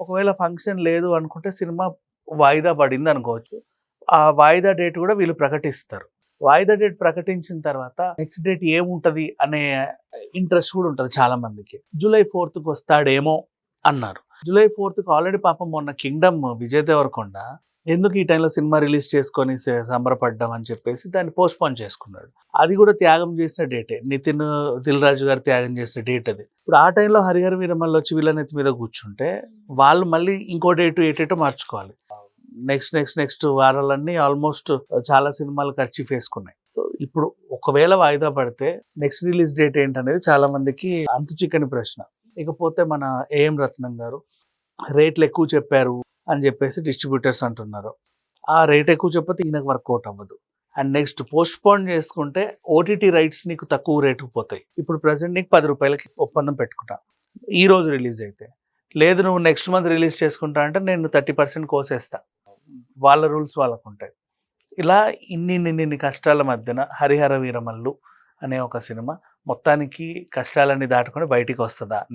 ఒకవేళ ఫంక్షన్ లేదు అనుకుంటే సినిమా వాయిదా పడింది అనుకోవచ్చు. ఆ వాయిదా డేట్ కూడా వీళ్ళు ప్రకటిస్తారు. వాయిదా డేట్ ప్రకటించిన తర్వాత నెక్స్ట్ డేట్ ఏముంటుంది అనే ఇంట్రెస్ట్ కూడా ఉంటుంది చాలా మందికి జూలై ఫోర్త్కి వస్తాడేమో అన్నారు. జూలై ఫోర్త్కి ఆల్రెడీ పాపం మొన్న కింగ్డమ్ విజయ్ దేవరకొండ ఎందుకు ఈ టైంలో సినిమా రిలీజ్ చేసుకొని సంబరపడ్డాం అని చెప్పేసి దాన్ని పోస్ట్పోన్ చేసుకున్నాడు. అది కూడా త్యాగం చేసిన డేటే. నితిన్ దిల్ రాజు గారు త్యాగం చేసిన డేట్ అది. ఇప్పుడు ఆ టైంలో హరిహర వీరమల్లు వచ్చి వీళ్ళనెత్తి మీద కూర్చుంటే వాళ్ళు మళ్ళీ ఇంకో డేటు ఏటేటో మార్చుకోవాలి. నెక్స్ట్ నెక్స్ట్ నెక్స్ట్ వారాలన్నీ ఆల్మోస్ట్ చాలా సినిమాలు ఖర్చు వేసుకున్నాయి. సో ఇప్పుడు ఒకవేళ వాయిదా పడితే నెక్స్ట్ రిలీజ్ డేట్ ఏంటనేది చాలా మందికి అంతు చిక్కని ప్రశ్న. ఇకపోతే మన ఏఎం రత్నం గారు రేట్లు ఎక్కువ చెప్పారు. అని చెప్పేసి డిస్ట్రిబ్యూటర్స్ అంటున్నారు. ఆ రేట్ ఎక్కువ చెప్పితే ఈయనకు వర్కౌట్ అవ్వదు. అండ్ నెక్స్ట్ పోస్ట్ పోన్ చేసుకుంటే ఓటీటీ రైట్స్ నీకు తక్కువ రేటుకు పోతాయి. ఇప్పుడు ప్రజెంట్ నీకు పది రూపాయలకి ఒప్పందం పెట్టుకుంటా. ఈ రోజు రిలీజ్ అయితే. లేదు నువ్వు నెక్స్ట్ మంత్ రిలీజ్ చేసుకుంటా అంటే నేను థర్టీ పర్సెంట్ కోసేస్తా. వాళ్ళ రూల్స్ వాళ్ళకు ఉంటాయి ఇలా ఇన్ని ఇన్ని కష్టాల మధ్యన హరిహర వీరమల్లు అనే ఒక సినిమా మొత్తానికి కష్టాలన్నీ దాటుకొని బయటికి వస్తుందా?